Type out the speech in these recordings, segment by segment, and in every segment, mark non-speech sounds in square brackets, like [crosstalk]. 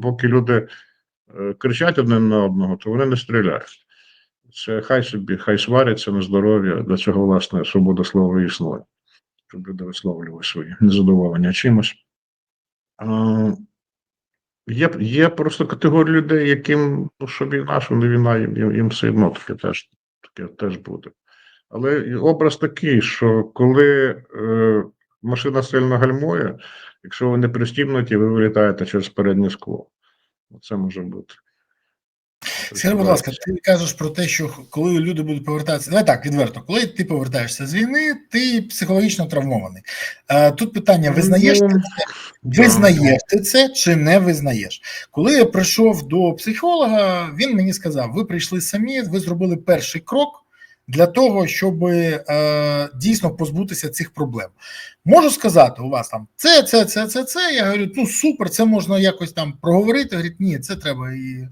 поки люди е, кричать один на одного, то вони не стріляють. Це хай собі, хай сваряться на здоров'я, для цього, власне, свобода слова існує, щоб люди висловлювали свої незадоволення чимось. Є, є просто категорія людей, яким ну, що війна, що не війна, їм, їм все одно таке теж, таке теж буде. Але образ такий, що коли е, машина сильно гальмує, якщо ви не пристібнуті, ви вилітаєте через переднє скло. Це може бути. Скажи, будь ласка, ти кажеш про те, що коли люди будуть повертатися, давай так відверто, коли ти повертаєшся з війни, ти психологічно травмований. Е, Тут питання: визнаєш ти Ну, це, визнаєш ти це чи не визнаєш? Коли я прийшов до психолога, він мені сказав: ви прийшли самі, ви зробили перший крок. Для того щоб е, дійсно позбутися цих проблем, можу сказати, у вас там це, це, це, це, це. Я говорю, ну супер, це можна якось там проговорити. Говорить, ні, це треба і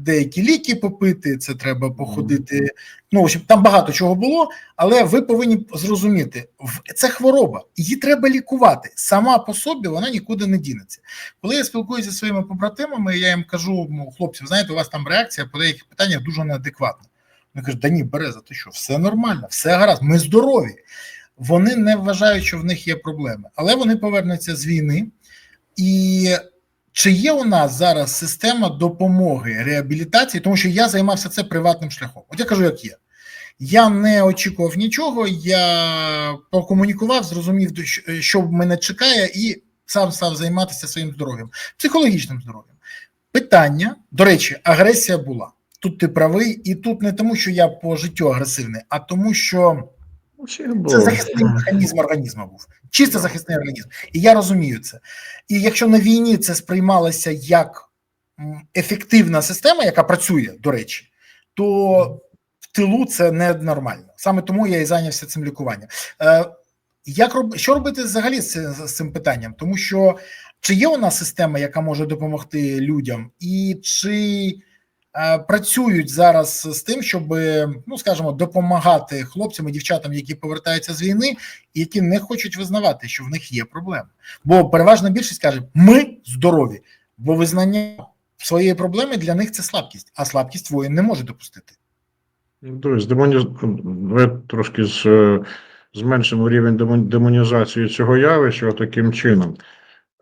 деякі ліки попити, це треба походити. Ну, в общем, там багато чого було, але ви повинні зрозуміти, це хвороба, її треба лікувати. Сама по собі вона нікуди не дінеться. Коли я спілкуюся зі своїми побратимами, я їм кажу: ну, хлопці, знаєте, у вас там реакція по деяких питаннях дуже неадекватна. Вони кажуть, да ні, Береза, ти що, все нормально, все гаразд, ми здорові. Вони не вважають, що в них є проблеми, але вони повернуться з війни. І чи є у нас зараз система допомоги реабілітації, тому що я займався це приватним шляхом. От я кажу, як є. Я не очікував нічого, я покомунікував, зрозумів, що мене чекає, і сам став займатися своїм здоров'ям, психологічним здоров'ям. Питання, до речі, агресія була. Тут ти правий, і тут не тому, що я по життю агресивний, а тому, що це захисний механізм організму був. Чисто захисний організм. І я розумію це. І якщо на війні це сприймалося як ефективна система, яка працює, до речі, то в тилу це не нормально. Саме тому я і зайнявся цим лікуванням. Е, як роб... Що робити взагалі з, цим- з цим питанням? Тому що чи є у нас система, яка може допомогти людям, і чи працюють зараз з тим, щоб, ну скажімо, допомагати хлопцям і дівчатам, які повертаються з війни, і які не хочуть визнавати, що в них є проблеми. Бо переважна більшість каже: ми здорові, бо визнання своєї проблеми для них це слабкість, а слабкість воїн не може допустити. Друзі, демоні... ви трошки з... е, зменшимо рівень демонізації цього явища таким чином.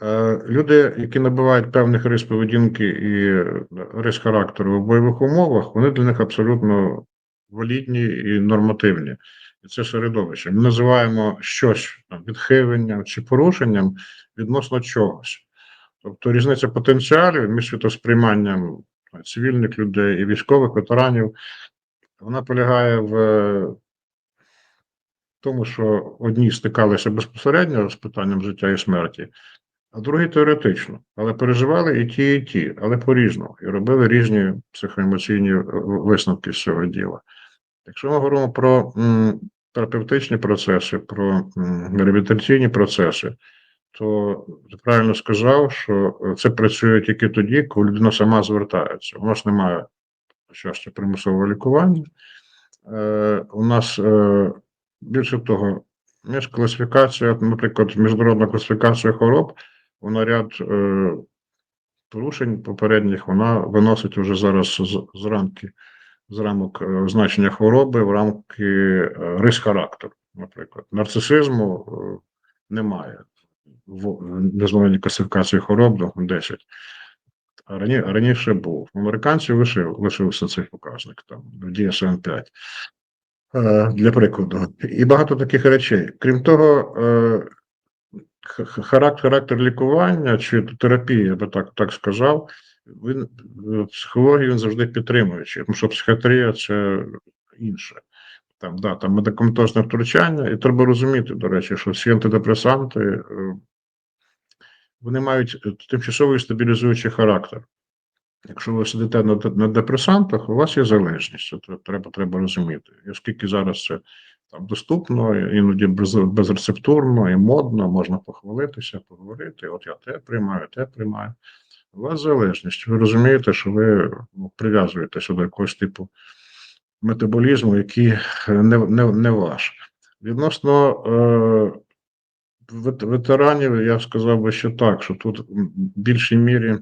Е, Люди, які набувають певних рис поведінки і е, рис характеру в бойових умовах, вони для них абсолютно валідні і нормативні. І це середовище. Ми називаємо щось відхиленням чи порушенням відносно чогось. Тобто різниця потенціалів між світосприйманням цивільних людей і військових ветеранів вона полягає в е, тому, що одні стикалися безпосередньо з питанням життя і смерті, а другі теоретично. Але переживали і ті, і ті, але по-різному, і робили різні психоемоційні е, висновки з цього діла. Якщо ми говоримо про м, терапевтичні процеси, про м, реабілітаційні процеси, то ти правильно сказав, що е, це працює тільки тоді, коли людина сама звертається. У нас немає щастя примусового лікування. Е, у нас е, більше того, є класифікація, наприклад, міжнародна класифікація хвороб, вона ряд е, порушень попередніх, вона виносить вже зараз з, з рамки з рамок е, значення хвороби в рамки е, рис характеру, наприклад. Нарцисизму е, немає в міжнародній класифікації хвороб до 10. А рані, раніше був. У американців лишив, лишився цей показник там в DSM-5. Е, Для прикладу. І багато таких речей. Крім того, е, характер, характер лікування чи терапії, я би так, так сказав, він в психології він завжди підтримуючий, тому що психіатрія це інше. Там, да, там медикаментозне втручання, і треба розуміти, до речі, що всі антидепресанти е, вони мають е, тимчасовий стабілізуючий характер. Якщо ви сидите на, на депресантах, у вас є залежність. Це треба, треба розуміти. І оскільки зараз це там доступно, іноді без, безрецептурно і модно, можна похвалитися, поговорити. От я те приймаю, те приймаю. У вас залежність. Ви розумієте, що ви ну, прив'язуєтеся до якогось типу метаболізму, який е, не, не, не ваш. Відносно е, ветеранів, я сказав би ще так, що тут в більшій мірі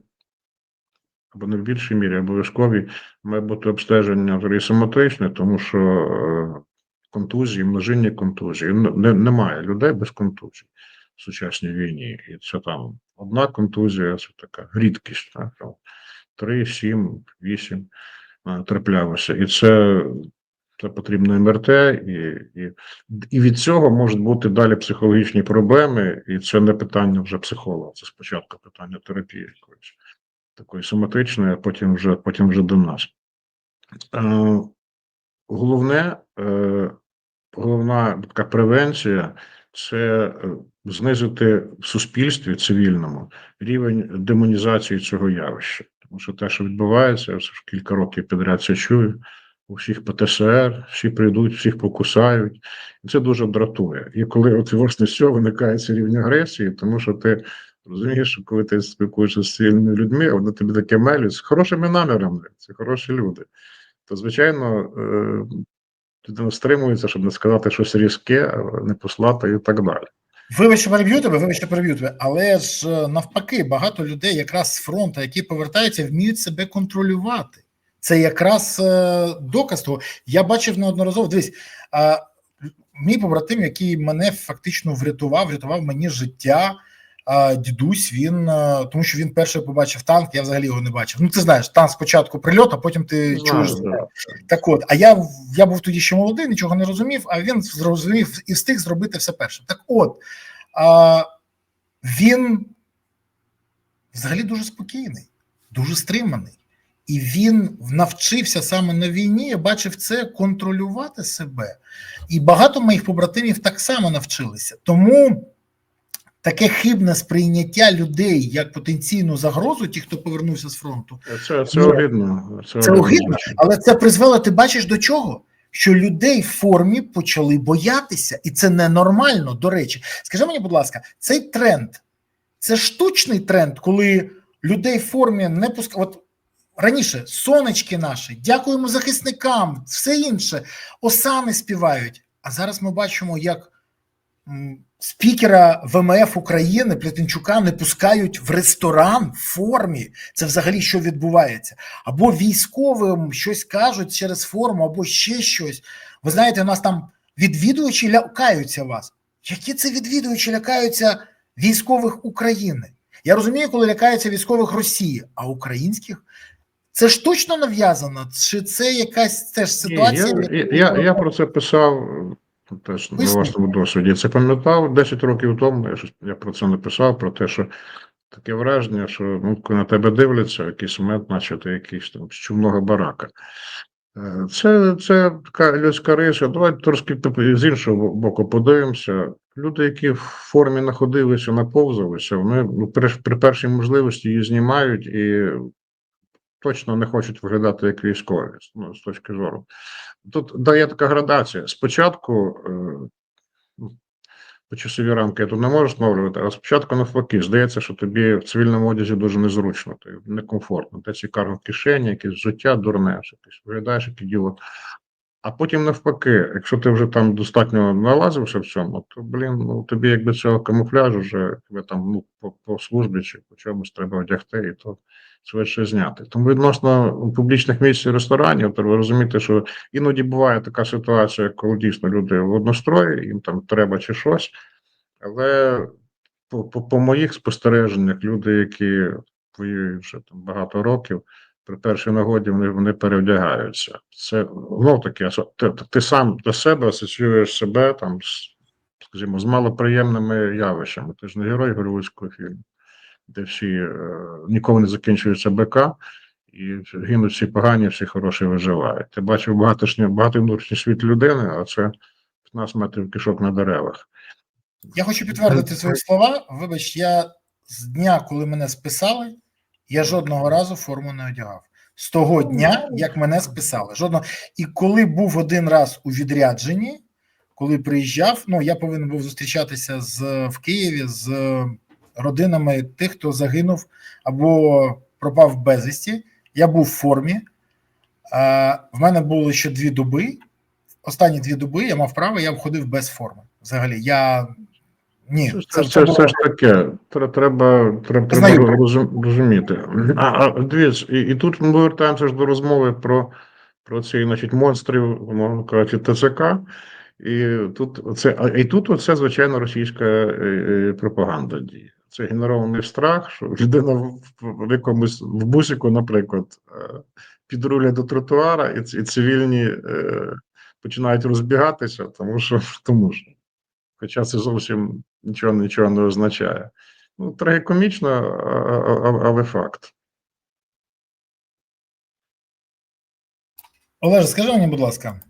або не в більшій мірі обов'язкові має бути обстеження симметричне, тому що е, контузії, множинні контузії. Немає людей без контузій в сучасній війні. І це там одна контузія, це така рідкість. Так? Три, сім, вісім траплялося. І це, це потрібно МРТ, і, і, і від цього можуть бути далі психологічні проблеми, і це не питання вже психолога, це спочатку питання терапії якоїсь такої соматичної, а потім вже, потім вже до нас. Головне, е, головна така превенція це е, знизити в суспільстві цивільному рівень демонізації цього явища. Тому що те, що відбувається, я все ж кілька років підряд це чую. У всіх ПТСР, всі прийдуть, всіх покусають. І це дуже дратує. І коли от власне з цього виникає цей рівень агресії, тому що ти розумієш, що коли ти спілкуєшся з цивільними людьми, вони тобі таке мелють з хорошими намірами, це хороші люди. То, звичайно, е, людина стримується, щоб не сказати щось різке, не послати і так далі. Вибачте, переб'ю тебе, вибачте, переб'ю тебе, але ж е, навпаки, багато людей якраз з фронту, які повертаються, вміють себе контролювати. Це якраз е, доказ того. Я бачив неодноразово. Дивись, мій побратим, який мене фактично врятував, врятував мені життя. Дідусь, він е, тому, що він перший побачив танк, я взагалі його не бачив. Ну, ти знаєш, танк спочатку прильот, а потім ти чуєш. Так от, а я, я був тоді ще молодий, нічого не розумів, а він зрозумів і встиг зробити все перше. Так от, а, він взагалі дуже спокійний, дуже стриманий. І він навчився саме на війні, я бачив це контролювати себе. І багато моїх побратимів так само навчилися. Тому таке хибне сприйняття людей як потенційну загрозу, ті, хто повернувся з фронту, Це, це Ну, огидно. Це, це огидно, але це призвело, ти бачиш до чого? Що людей в формі почали боятися, і це ненормально. До речі, скажи мені, будь ласка, цей тренд це штучний тренд, коли людей в формі не пускають. От раніше сонечки наші, дякуємо захисникам, все інше, осани співають. А зараз ми бачимо, як спікера ВМФ України Плетенчука не пускають в ресторан в формі. Це взагалі що відбувається? Або військовим щось кажуть через форму, або ще щось. Ви знаєте, у нас там відвідувачі лякаються вас. Які це відвідувачі лякаються військових України? Я розумію, коли лякаються військових Росії, а українських це ж точно нав'язано? Чи це якась теж ситуація? Ні, я, я, я про це писав теж на власному досвіді. Це пам'ятав 10 років тому. Я, щось- я про це написав, про те, що таке враження, що ну, на тебе дивляться, якийсь момент, наче ти якийсь там з чумного барака. Е, Це, це така людська риса. Давайте трошки з іншого боку подивимося. Люди, які в формі находилися, наповзалися, вони ну, при, при першій можливості її знімають і точно не хочуть виглядати як військові ну, з точки зору. Тут дає така градація. Спочатку е, ну, по часові рамки я тут не можу встановлювати, а спочатку навпаки, здається, що тобі в цивільному одязі дуже незручно, ти некомфортно. Де ці карго кишені, якесь життя дурне, ти виглядаєш як ідіот. А потім навпаки, якщо ти вже там достатньо налазився в цьому, то блін, ну тобі якби цього камуфляжу вже тебе там ну по, по службі чи по чомусь треба одягти, і то швидше зняти. Тому відносно публічних місць і ресторанів, треба розуміти, що іноді буває така ситуація, коли дійсно люди в однострої, їм там треба чи щось. Але по, моїх спостереженнях, люди, які воюють вже там багато років, при першій нагоді вони, вони перевдягаються. Це знов таки, ти, ти сам до себе асоціюєш себе там скажімо, з малоприємними явищами. Ти ж не герой голівудського фільму, де всі е, ніколи не закінчується БК, і гинуть всі погані, всі хороші виживають. Ти бачив багатошні, багатий внутрішній світ людини, а це 15 метрів кишок на деревах. Я хочу підтвердити свої слова. Вибач, я з дня, коли мене списали, я жодного разу форму не одягав. З того дня, як мене списали. Жодного. І коли був один раз у відрядженні, коли приїжджав, ну я повинен був зустрічатися з в Києві з родинами тих, хто загинув або пропав безвісті. Я був в формі. В мене було ще дві доби. Останні дві доби я мав право, я входив без форми. Взагалі, я Ні, Це, це, це, це це ж таке. Треба, треба, треба розуміти. А, а дивіться, і, і тут ми повертаємося ж до розмови про, про ці, значить, монстрів, мовно кажучи, ТЦК. І тут це, і тут оце, звичайно, російська е, е, пропаганда діє. Це генерований страх, що людина в, якомусь в бусику, наприклад, е, підруля до тротуара, і, цивільні е, починають розбігатися, тому що [laughs] тому що. Хоча це зовсім нічого нічого не означає. Ну, трагікомічно, але факт. Олеже, скажи мені, будь ласка,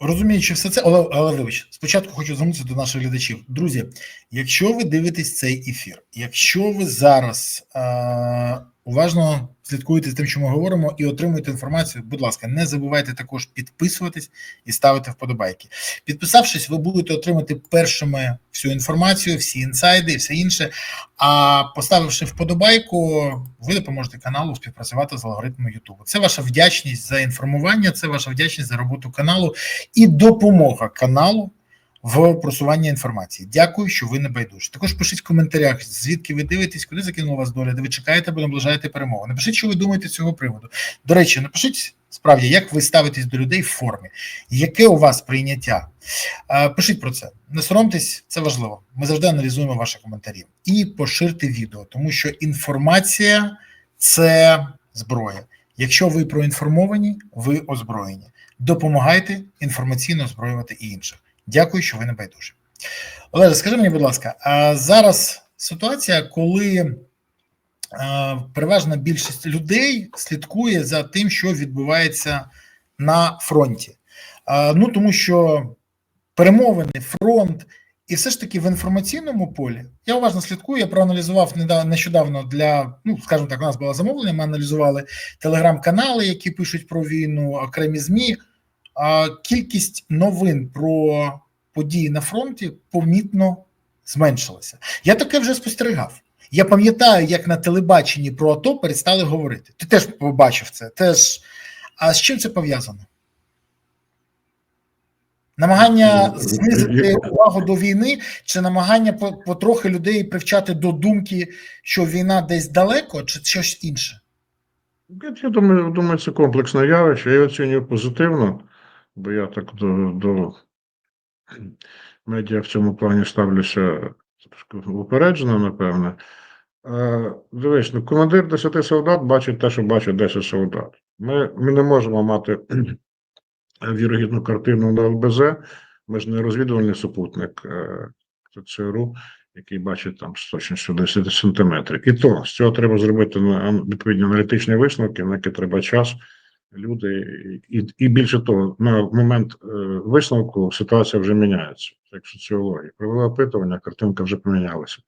розуміючи все це, Олег Олегович, спочатку хочу звернутися до наших глядачів. Друзі, якщо ви дивитесь цей ефір, якщо ви зараз а, уважно слідкуєте з тим, що ми говоримо, і отримуєте інформацію, будь ласка, не забувайте також підписуватись і ставити вподобайки. Підписавшись, ви будете отримати першими всю інформацію, всі інсайди і все інше. А поставивши вподобайку, ви допоможете каналу співпрацювати з алгоритмом Ютубу. Це ваша вдячність за інформування, це ваша вдячність за роботу каналу і допомога каналу в просуванні інформації. Дякую, що ви не байдужі. Також пишіть в коментарях, звідки ви дивитесь, куди закинула вас доля, де ви чекаєте або наближаєте перемогу. Напишіть, що ви думаєте з цього приводу. До речі, напишіть справді, як ви ставитесь до людей в формі, яке у вас прийняття. Пишіть про це. Не соромтесь, це важливо. Ми завжди аналізуємо ваші коментарі. І поширте відео, тому що інформація це зброя. Якщо ви проінформовані, ви озброєні. Допомагайте інформаційно озброювати і інших. Дякую, що ви не байдужі. Олеже, скажи мені, будь ласка, а зараз ситуація, коли переважна більшість людей слідкує за тим, що відбувається на фронті. Ну тому що перемовини, фронт, і все ж таки в інформаційному полі я уважно слідкую. Я проаналізував нещодавно для, ну скажімо так, у нас було замовлення. Ми аналізували телеграм-канали, які пишуть про війну, окремі змі. Кількість новин про події на фронті помітно зменшилася. Я таке вже спостерігав. Я пам'ятаю, як на телебаченні про АТО перестали говорити. Ти теж побачив це. Теж. А з чим це пов'язано? Намагання Ну, знизити увагу до війни, чи намагання по- потрохи людей привчати до думки, що війна десь далеко, чи щось інше? Я, я думаю, думаю, це комплексне явище. Я оцінюю позитивно, бо я так до, до медіа в цьому плані ставлюся упереджено, напевне. Е, Дивись, ну, командир 10 солдат бачить те, що бачить 10 солдат. Ми, ми не можемо мати [clears throat] вірогідну картину на ЛБЗ. Ми ж не розвідувальний супутник е, ЦРУ, який бачить там з точністю 10 сантиметрів. І то з цього треба зробити на відповідні аналітичні висновки, на які треба час, люди, і, і, більше того, на момент е, висновку ситуація вже міняється. Як соціологія. Провели опитування, картинка вже помінялася,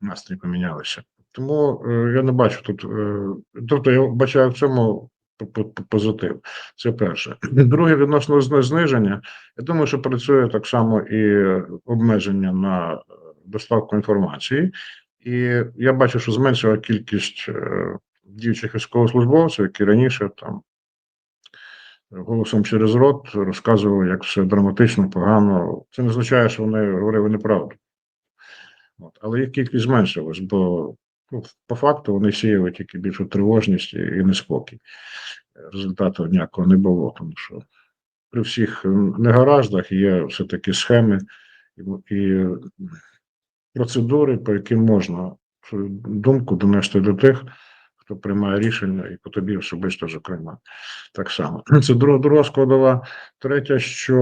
настрій помінялися. Тому е, я не бачу тут. Е, тобто я бачаю в цьому по- по- по- позитив. Це перше. Друге, відносно зниження. Я думаю, що працює так само і обмеження на доставку інформації. І я бачу, що зменшила кількість діючих військовослужбовців, які раніше там голосом через рот розказували, як все драматично, погано. Це не означає, що вони говорили неправду. От. Але їх кількість зменшилась, бо ну, по факту вони сіяли тільки більшу тривожність і, неспокій. Результату ніякого не було, тому що при всіх негараздах є все-таки схеми і, процедури, по яким можна думку донести до тих, хто приймає рішення, і по тобі особисто, зокрема, так само. [clears throat] Це друга, друга складова. Третя, що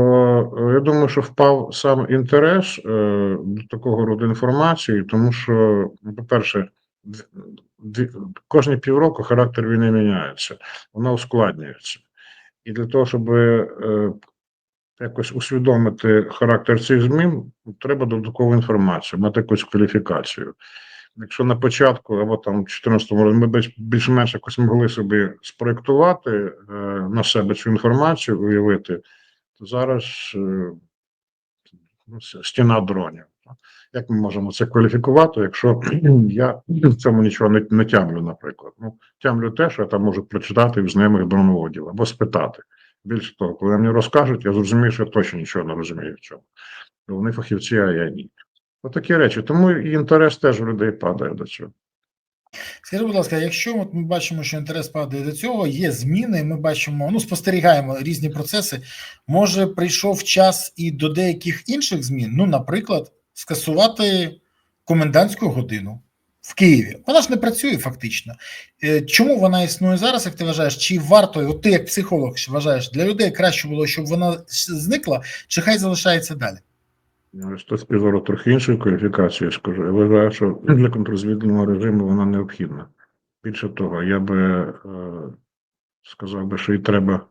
е, я думаю, що впав сам інтерес е, до такого роду інформації, тому що, ну, по-перше, кожні півроку характер війни міняється, вона ускладнюється. І для того, щоб е, якось усвідомити характер цих змін, треба додаткову інформацію, мати якусь кваліфікацію. Якщо на початку або там в 2014 році ми більш- більш-менш якось могли собі спроєктувати е, на себе цю інформацію, уявити, то зараз е, ну, стіна дронів. Як ми можемо це кваліфікувати, якщо [clears throat] я в цьому нічого не, не тямлю, наприклад. Ну, тямлю те, що я там можу прочитати в знайомих дроноводів або спитати. Більше того, коли мені розкажуть, я зрозумію, що я точно нічого не розумію в цьому. Вони фахівці, а я ні. Отакі речі. Тому і інтерес теж в людей падає до цього. Скажіть, будь ласка, якщо от ми бачимо, що інтерес падає до цього, є зміни, ми бачимо, ну спостерігаємо різні процеси. Може, прийшов час і до деяких інших змін, ну, наприклад, скасувати комендантську годину в Києві. Вона ж не працює фактично. Е, Чому вона існує зараз, як ти вважаєш? Чи варто, от ти як психолог вважаєш, для людей краще було, щоб вона зникла, чи хай залишається далі? Ну, З точки зору трохи іншої кваліфікації, я скажу, я вважаю, що для контррозвідувального режиму вона необхідна. Більше того, я би е, сказав би, що і треба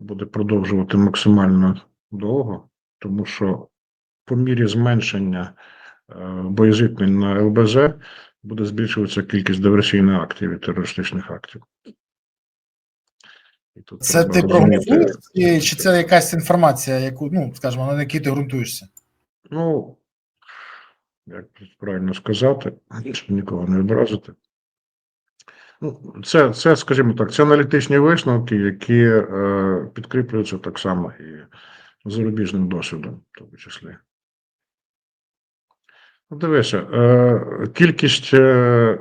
буде продовжувати максимально довго, тому що по мірі зменшення е, боєзіткнень на ЛБЗ буде збільшуватися кількість диверсійних актів і терористичних актів. І тут Це ти прогнозуєш, чи це якась інформація, яку, ну, скажімо, на якій ти ґрунтуєшся? Ну, як тут правильно сказати, щоб нікого не образити. Ну, це, це, скажімо так, це аналітичні висновки, які е, підкріплюються так само і зарубіжним досвідом, в тому числі. Ну, дивися, е, кількість е,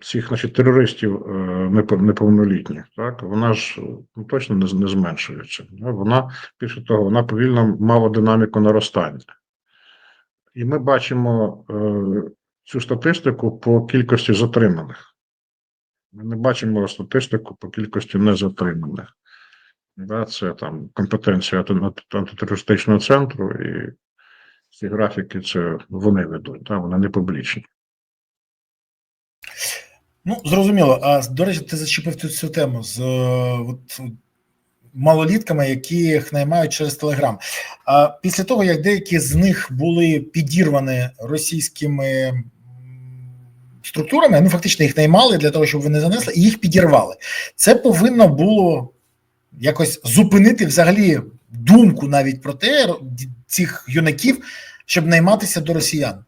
цих значить, терористів е, неповнолітніх, так, вона ж ну, точно не, не зменшується. Вона, більше того, вона повільно мала динаміку наростання. І ми бачимо е, цю статистику по кількості затриманих. Ми не бачимо статистику по кількості незатриманих. Да, це там компетенція антитерористичного центру, і ці графіки це вони ведуть, да, вони не публічні. Ну, зрозуміло. А до речі, ти зачепив цю, цю тему з е, от, малолітками, яких наймають через Телеграм. А після того, як деякі з них були підірвані російськими структурами, ну фактично їх наймали для того, щоб вони занесли, і їх підірвали. Це повинно було якось зупинити взагалі думку навіть про те, цих юнаків, щоб найматися до росіян.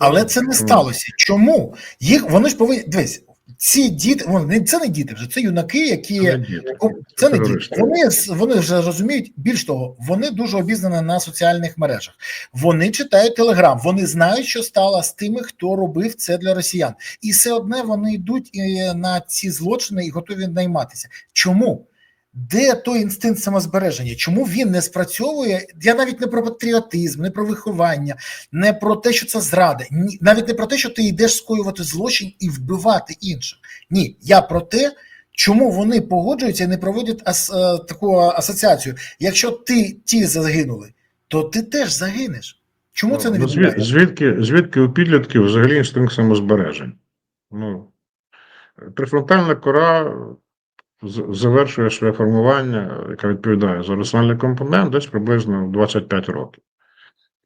Але це не сталося. Чому? Їх вони ж повинні дивись, ці діти, вони це не діти вже, це юнаки, які Це не діти, Це не діти. Вони вони вже розуміють. Більш того, вони дуже обізнані на соціальних мережах. Вони читають телеграм. Вони знають, що стало з тими, хто робив це для росіян, і все одне вони йдуть е, на ці злочини і готові найматися. Чому? Де той інстинкт самозбереження? Чому він не спрацьовує? Я навіть не про патріотизм, не про виховання, не про те, що це зрада, ні, навіть не про те, що ти йдеш скоювати злочин і вбивати інших. Ні, я про те, чому вони погоджуються і не проводять ас, е, таку асоціацію. Якщо ти ті загинули, то ти теж загинеш. Чому це не Ну, відбувається? Звідки, звідки у підлітків взагалі інстинкт самозбережень? Ну, префронтальна кора завершує своє формування, яке відповідає за раціональний компонент, десь приблизно 25 років.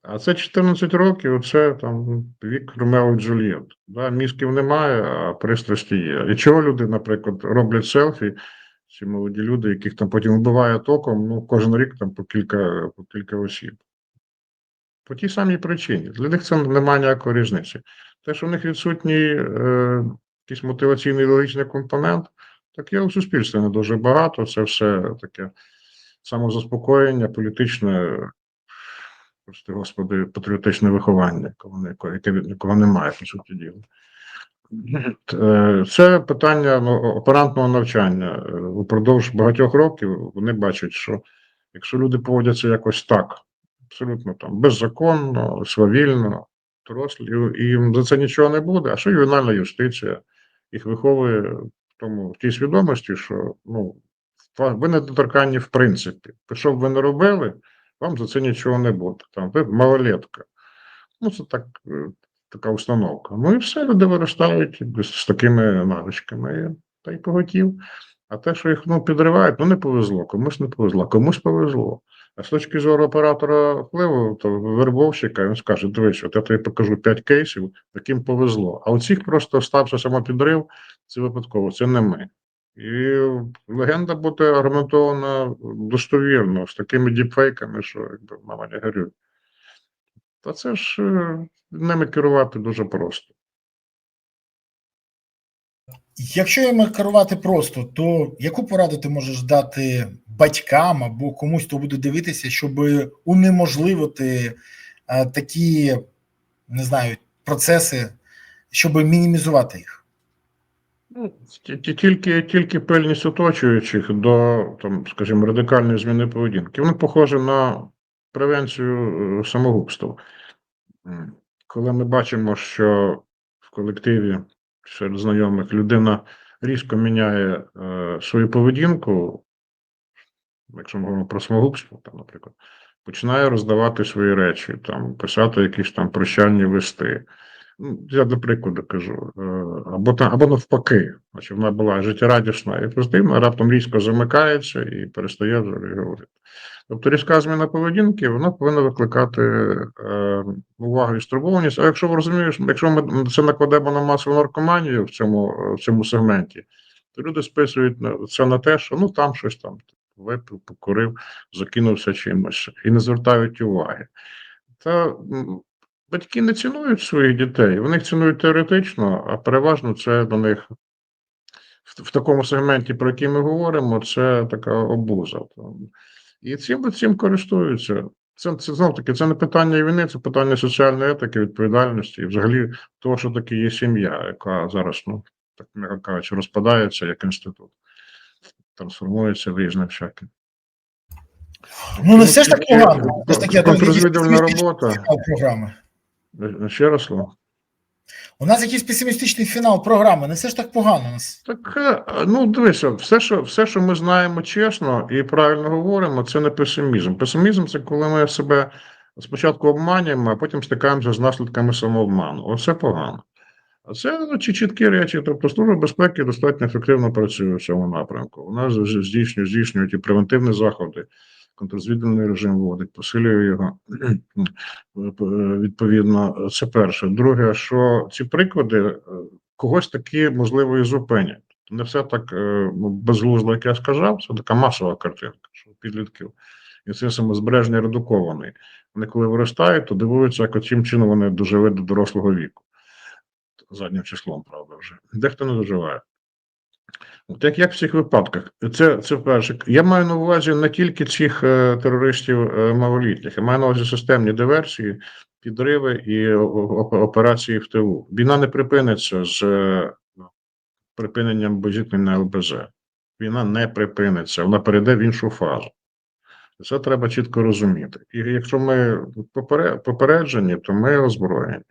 А це 14 років, це там вік Ромео і Джульєт. Да, мізків немає, а пристрасті є. І чого люди, наприклад, роблять селфі, ці молоді люди, яких там потім вбиває током, ну, кожен рік там по кілька, по кілька осіб. По тій самій причині. Для них це немає ніякої різниці. Те, що в них відсутній е, якийсь мотиваційний логічний компонент, так є у суспільстві не дуже багато. Це все таке самозаспокоєння, політичне, прости господи, патріотичне виховання, якого, немає, по суті діла. Е, Це питання ну, оперантного навчання. Упродовж багатьох років вони бачать, що якщо люди поводяться якось так, абсолютно там беззаконно, свавільно, дорослі, їм за це нічого не буде. А що ювенальна юстиція їх виховує тому в тій свідомості, що ну ви недоторканні в принципі. Що б ви не робили, вам за це нічого не буде. Там ви малолетка. Ну, це так, е, така установка. Ну і все, люди виростають з такими навичками, та й поготів. А те, що їх ну, підривають, ну не повезло, комусь не повезло, комусь повезло. А з точки зору оператора впливу, то вербовщика він скаже: дивись, от я тобі покажу 5 кейсів, яким повезло. А у цих просто стався самопідрив, це випадково, це не ми. І легенда буде аргументована достовірно, з такими діпфейками, що якби мама не горюй. Та це ж е, ними керувати дуже просто. Якщо їм керувати просто, то яку пораду ти можеш дати батькам або комусь, хто буде дивитися, щоб унеможливити е, такі, не знаю, процеси, щоб мінімізувати їх? Ну, ті- ті- Тільки, тільки пильність оточуючих до, там, скажімо, радикальної зміни поведінки. Воно похоже на превенцію е, самогубства. Коли ми бачимо, що в колективі серед знайомих людина різко міняє е, свою поведінку, якщо ми говоримо про самогубство, там, наприклад, починає роздавати свої речі, там, писати якісь там прощальні листи. Ну, я до прикладу кажу, е, або там, або навпаки, значить, вона була життєрадісна і позитивна, раптом різко замикається і перестає говорити. Тобто різка зміна поведінки, вона повинна викликати е, увагу і стурбованість. А якщо ви розумієш, якщо ми це накладемо на масову наркоманію в цьому, в цьому сегменті, то люди списують це на те, що ну там щось там випив, покурив, закинувся чимось і не звертають уваги. Та батьки не цінують своїх дітей, вони їх цінують теоретично, а переважно це до них в, в такому сегменті, про який ми говоримо, це така обуза. І цим, цим користуються. Це, це знов таки це не питання війни, це питання соціальної етики, відповідальності і взагалі того, що таке є сім'я, яка зараз, ну, так м'яко кажучи, розпадається як інститут, трансформується в різне всяке. Ну, не все ж таки, Контррозвідувальна якийсь робота. програми. Е, Ще раз слово. У нас якийсь песимістичний фінал програми, не все ж так погано. нас. Так, е, ну дивися, все, що, все, що ми знаємо чесно і правильно говоримо, це не песимізм. Песимізм це коли ми себе спочатку обманюємо, а потім стикаємося з наслідками самообману. Оце погано. А це ну, чіткі речі. Тобто служба безпеки достатньо ефективно працює в цьому напрямку. Вона з- здійснює, здійснюють і превентивні заходи, контррозвідувальний режим вводить, посилює його. Відповідно, це перше. Друге, що ці приклади е, когось таки можливо і зупинять. Не все так е, ну, безглуздо, як я сказав, це така масова картинка, що підлітків. І це самозбережний редукований. Вони коли виростають, то дивуються, як чим чином вони дожили до дорослого віку. Заднім числом, правда, вже. Дехто не доживає. От як, в цих випадках? Це, це перше. Я маю на увазі не тільки цих е, терористів е, малолітніх, я маю на увазі системні диверсії, підриви і операції в ТУ. Війна не припиниться з е, припиненням на ЛБЗ. Війна не припиниться, вона перейде в іншу фазу. Це треба чітко розуміти. І якщо ми попереджені, то ми озброєні.